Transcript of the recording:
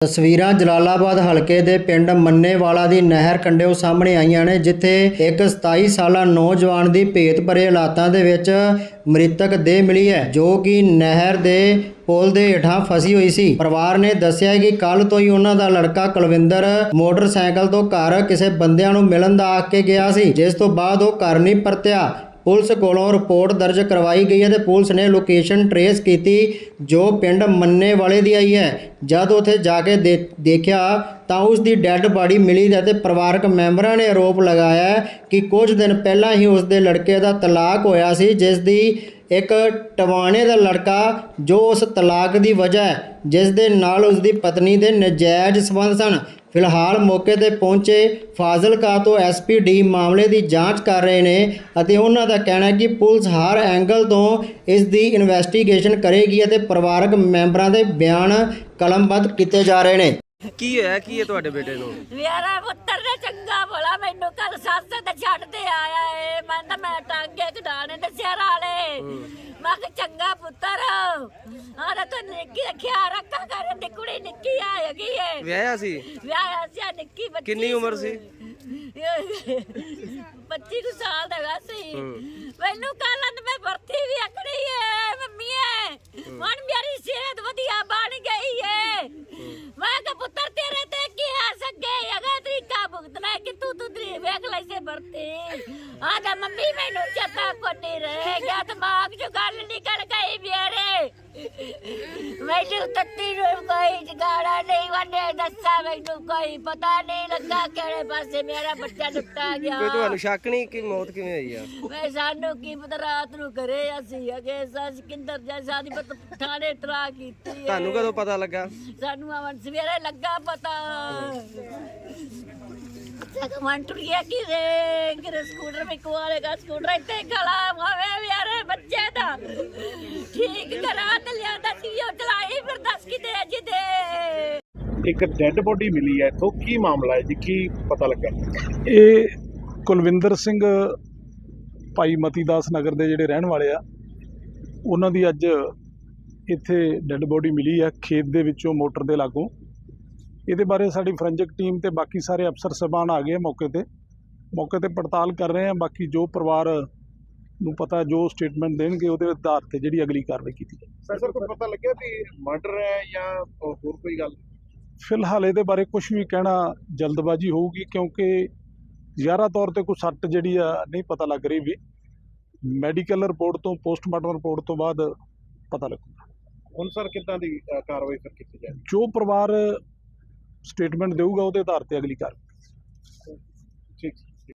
ਤਸਵੀਰਾਂ ਜਲਾਲਾਬਾਦ ਹਲਕੇ ਦੇ ਪਿੰਡ ਮੰਨੇਵਾਲਾ ਦੀ ਨਹਿਰ ਕੰਢਿਓ ਸਾਹਮਣੇ ਆਈਆਂ ਨੇ, ਜਿੱਥੇ ਇੱਕ 27 ਸਾਲਾ ਨੌਜਵਾਨ ਦੀ ਭੇਤ ਭਰੇ ਹਾਲਾਤਾਂ ਦੇ ਵਿੱਚ ਮ੍ਰਿਤਕ ਦੇਹ ਮਿਲੀ ਹੈ, ਜੋ ਕਿ ਨਹਿਰ ਦੇ ਪੁਲ ਦੇ ਹੇਠਾਂ ਫਸੀ ਹੋਈ ਸੀ। ਪਰਿਵਾਰ ਨੇ ਦੱਸਿਆ ਕਿ ਕੱਲ ਤੋਂ ਹੀ ਉਹਨਾਂ ਦਾ ਲੜਕਾ ਕੁਲਵਿੰਦਰ ਮੋਟਰਸਾਈਕਲ ਤੋਂ ਘਰ ਕਿਸੇ ਬੰਦਿਆਂ ਨੂੰ ਮਿਲਣ ਦਾ ਆਖ ਕੇ ਗਿਆ ਸੀ, ਜਿਸ ਤੋਂ ਬਾਅਦ ਉਹ ਘਰ ਨਹੀਂ ਪਰਤਿਆ। ਪੁਲਿਸ ਕੋਲੋਂ ਰਿਪੋਰਟ ਦਰਜ ਕਰਵਾਈ ਗਈ ਹੈ ਤੇ ਪੁਲਿਸ ਨੇ ਲੋਕੇਸ਼ਨ ਟਰੇਸ ਕੀਤੀ ਜੋ ਪਿੰਡ ਮੰਨੇ ਵਾਲੇ ਦੀ ਆਈ ਹੈ। ਜਦ ਉੱਥੇ ਜਾ ਕੇ ਦੇ- ਦੇਖਿਆ ਤਾਂ ਉਸ ਦੀ ਡੈੱਡ ਬਾਡੀ ਮਿਲੀ ਅਤੇ ਪਰਿਵਾਰਕ ਮੈਂਬਰਾਂ ਨੇ ਆਰੋਪ ਲਗਾਇਆ ਕਿ ਕੁਝ ਦਿਨ ਪਹਿਲਾਂ ਹੀ ਉਸ ਦੇ ਲੜਕੇ ਦਾ ਤਲਾਕ ਹੋਇਆ ਸੀ ਜਿਸ ਦੀ ਇੱਕ ਟਵਾਣੇ ਦਾ ਲੜਕਾ ਜੋ ਉਸ ਤਲਾਕ ਦੀ ਵਜ੍ਹਾ ਜਿਸ ਦੇ ਨਾਲ ਉਸ ਦੀ ਪਤਨੀ ਦੇ ਨਜਾਇਜ਼ ਸੰਬੰਧ ਸਨ। ਫਿਲਹਾਲ ਮੌਕੇ ਤੇ ਪਹੁੰਚੇ ਫਾਜ਼ਿਲਕਾ ਤੋਂ ਐਸਪੀਡੀ ਮਾਮਲੇ ਦੀ ਜਾਂਚ ਕਰ ਰਹੇ ਨੇ ਅਤੇ ਉਹਨਾਂ ਦਾ ਕਹਿਣਾ ਹੈ ਕਿ ਪੁਲਿਸ ਹਰ ਐਂਗਲ ਤੋਂ ਇਸ ਦੀ ਇਨਵੈਸਟੀਗੇਸ਼ਨ ਕਰੇਗੀ ਅਤੇ ਪਰਿਵਾਰਕ ਮੈਂਬਰਾਂ ਦੇ ਬਿਆਨ ਕਲਮਬੱਧ ਕੀਤੇ ਜਾ ਰਹੇ ਨੇ। ਕੀ ਹੋਇਆ? ਕੀ ਹੈ ਤੁਹਾਡੇ ਬੇਟੇ ਨੂੰ? ਮੇਰਾ ਪੁੱਤਰ ਨੇ ਚੰਗਾ ਭਲਾ ਮੈਨੂੰ ਕੱਲ ਸੱਸ ਤੇ ਛੱਡ ਤੇ ਆਇਆ ਏ। ਮੈਂ ਤਾਂ ਮੈਂ ਟਾਂਗੇ ਕਢਾਣੇ ਤੇ ਸਿਰ ਵਾਲੇ। ਮੈਂ ਚੰਗਾ ਪੁੱਤਰ ਆਰਾ ਤਾਂ ਨਿੱਕੀ ਦਾ ਖਿਆਲ ਰੱਖਾ ਕਰ ਤੇ ਕੁੜੀ ਨਿੱਕੀ ਆਏਗੀ ਏ। ਵਿਆਹਿਆ ਸੀ? ਵਿਆਹ ਸੀ ਨਿੱਕੀ ਬੱਚੀ ਕਿੰਨੀ ਉਮਰ ਸੀ। 25 ਕੁ ਸਾਲ ਦਾ ਗਾ ਸੀ। ਮੈਨੂੰ ਕੱਲ ਮੈਂ ਭਰਤੀ ਵੀ ਅਕੜੀ ਏ ਮੰਮੀਏ ਹੁਣ ਮੇਰੀ ਸਿਹਤ ਵਧੀਆ ਬਣ ਏ ਮੈਂ ਕਿਹਾ ਪੁੱਤਰ ਤੇਰੇ ਤੇ ਕੀ ਆ ਸਕੇ ਅਗਾ ਤਰੀਕਾ ਭੁਗਤਣਾ ਹੈ ਕਿ ਤੂੰ ਤੂੰ ਤਰੀ ਵੇਖ ਲੈ ਸੇ ਭਰਤੀ ਆ ਜਾ ਮੰਮੀ ਮੈਨੂੰ ਚੇਤਾ ਕੋ ਨਹੀਂ ਰਹਿ ਗਿਆ ਦਿਮਾਗ ਚੋਂ ਗੱਲ ਨਿਕਲ ਗਈ ਮੇਰੇ ਮੈਨੂੰ ਤੱਤੀ ਵੰਡੇ ਦੱਸਾ ਮੈਨੂੰ ਕੋਈ ਪਤਾ ਨਹੀਂ ਲੱਗਾ ਕਿਹੜੇ ਪਾਸੇ ਮੇਰਾ ਬੱਚਾ ਲੁੱਟਾ ਗਿਆ। ਕੋਈ ਤੁਹਾਨੂੰ ਸ਼ੱਕ ਨਹੀਂ ਕਿ ਮੌਤ ਕਿਵੇਂ ਹੋਈ ਆ? ਮੈਂ ਸਾਨੂੰ ਕੀ ਪਤਾ ਰਾਤ ਨੂੰ ਕਰੇ ਅਸੀਂ ਅਗੇ ਸੱਚ ਕਿੰਦਰ ਜੈਸਾ ਦੀ ਪਤ ਥਾਣੇ ਤਰਾ ਕੀਤੀ ਹੈ। ਤੁਹਾਨੂੰ ਕਦੋਂ ਪਤਾ ਲੱਗਾ? ਸਾਨੂੰ ਆਵਨ ਸਵੇਰੇ ਲੱਗਾ ਪਤਾ। ਸਗਮਨ ਟੁਰੀਆ ਕਿ ਰੇ ਕਿ ਸਕੂਟਰ ਮੇ ਕੋਲੇ ਦਾ ਸਕੂਟਰ ਇੱਥੇ ਖੜਾ ਹੋਵੇ ਯਾਰੇ ਬੱਚੇ ਦਾ। ਠੀਕ ਕਰਾ ਤੇ ਲਿਆਂਦਾ ਸੀ ਉਹ ਚਲਾਈ ਫਿਰ ਦੱਸ ਕਿਤੇ ਅੱਜ ਦੇ ਇੱਕ ਡੈੱਡ ਬੋਡੀ ਮਿਲੀ ਹੈ ਇੱਥੋਂ ਕੀ ਮਾਮਲਾ ਹੈ ਜੀ? ਕੀ ਪਤਾ ਲੱਗਾ? ਇਹ ਕੁਲਵਿੰਦਰ ਸਿੰਘ ਭਾਈ ਮਤੀਦਾਸ ਨਗਰ ਦੇ ਜਿਹੜੇ ਰਹਿਣ ਵਾਲੇ ਆ ਉਹਨਾਂ ਦੀ ਅੱਜ ਇੱਥੇ ਡੈੱਡ ਬੋਡੀ ਮਿਲੀ ਆ ਖੇਤ ਦੇ ਵਿੱਚੋਂ ਮੋਟਰ ਦੇ ਲਾਗੋਂ। ਇਹਦੇ ਬਾਰੇ ਸਾਡੀ ਫੋਰੈਂਸਿਕ ਟੀਮ ਤੇ ਬਾਕੀ ਸਾਰੇ ਅਫਸਰ ਸਬਾਨ ਆ ਗਏ ਆ ਮੌਕੇ ਤੇ। ਮੌਕੇ ਤੇ ਪੜਤਾਲ ਕਰ ਰਹੇ ਆ ਬਾਕੀ ਜੋ ਪਰਿਵਾਰ ਨੂੰ ਪਤਾ ਜੋ ਸਟੇਟਮੈਂਟ ਦੇਣਗੇ ਉਹਦੇ ਆਧਾਰ ਤੇ ਜਿਹੜੀ ਅਗਲੀ ਕਾਰਵਾਈ ਕੀਤੀ ਜਾਏ ਸਰ ਸਰ ਕੁਝ ਪਤਾ ਲੱਗਿਆ ਵੀ ਮਰਡਰ ਹੈ ਜਾਂ ਹੋਰ ਕੋਈ ਗੱਲ? ਫਿਲਹਾਲ ਇਹਦੇ ਬਾਰੇ ਕੁਝ ਵੀ ਕਹਿਣਾ ਜਲਦਬਾਜ਼ੀ ਹੋਊਗੀ ਕਿਉਂਕਿ ਜ਼ਿਆਦਾ ਤੌਰ ਤੇ ਕੋਈ ਸੱਟ ਜਿਹੜੀ ਆ ਨਹੀਂ ਪਤਾ ਲੱਗ ਰਹੀ ਵੀ ਮੈਡੀਕਲ ਰਿਪੋਰਟ ਤੋਂ ਪੋਸਟਮਾਰਟਮ ਰਿਪੋਰਟ ਤੋਂ ਬਾਅਦ ਪਤਾ ਲੱਗੂਗਾ। ਹੁਣ ਸਰ ਕਿੱਦਾਂ ਦੀ ਅ, ਕਾਰਵਾਈ ਫਿਰ ਕੀਤੀ ਜਾਏ ਜੋ ਪਰਿਵਾਰ ਸਟੇਟਮੈਂਟ ਦੇਊਗਾ ਉਹਦੇ ਆਧਾਰ ਤੇ ਅਗਲੀ ਕਾਰਵਾਈ।